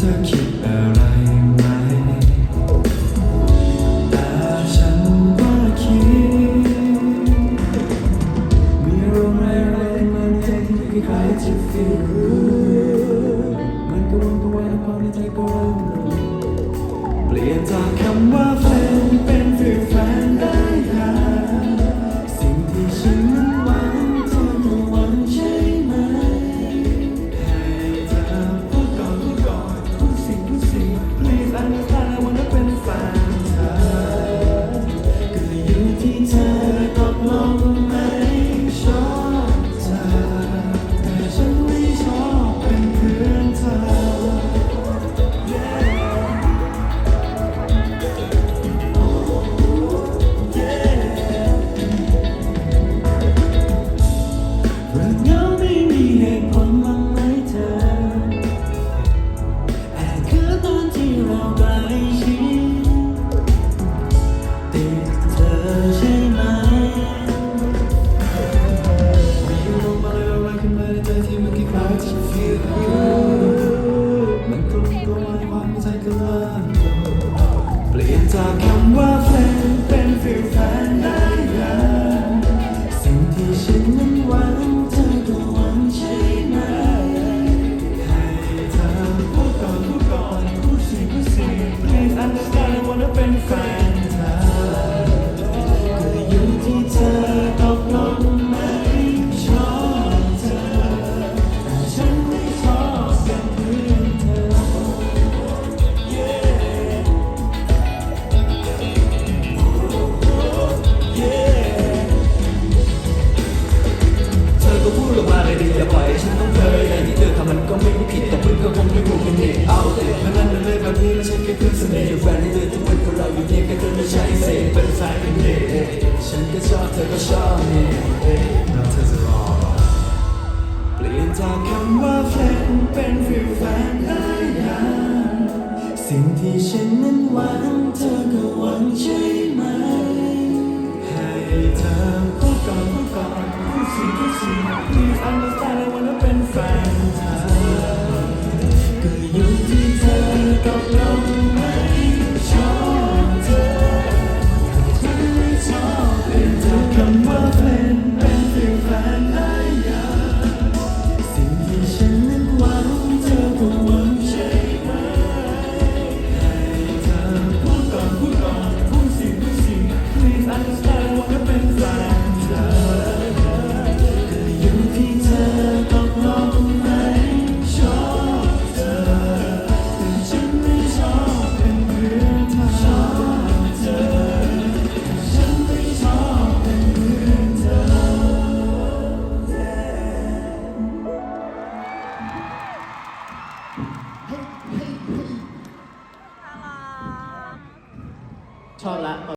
ธอคิดอะไรไหม แต่ฉันว่าคิด มีอารมณ์อะไรๆมันใจที่คล้ายๆจะฟีล good มันก็วนก็วนแล้วความในใจก็เริ่มเปลี่ยนจากคำว่า จที่มันคล้ายๆจะ feel good มันกความในใจก็เริ่มโตเปลี่ยนจากคำว่าแฟนเป็น feel แฟนได้ยังสิ่งที่ฉันนั้นหวังเธอก็หวังใช่ไหมให้เธอพูดก่อนพูดก่อนพูดสิพูดสิ Please understand I wanna เป็นแฟน ไม่ถูกกันนี่เอาเพราะนั้นมันเลยแบบนี้ไม่ใช่แค่เพื่อนสนิทแฟนที่เธอทุกวันก็เราอยู่เนี่ยแค่เธอไม่ใช่เสียเป็นแฟนกันนี่ฉันก็ชอบเธอก็ชอบนี่แล้วเธอจะรอเปลี่ยนจากคำว่าแฟนเป็นฟิลแฟนได้ยังสิ่งที่ฉันนั้นหวังเธอก็หวังใช่ไหมให้เธอพูดก่อนพูดก่อนพูดสิพูดสิ Please understand I wanna ชอบละ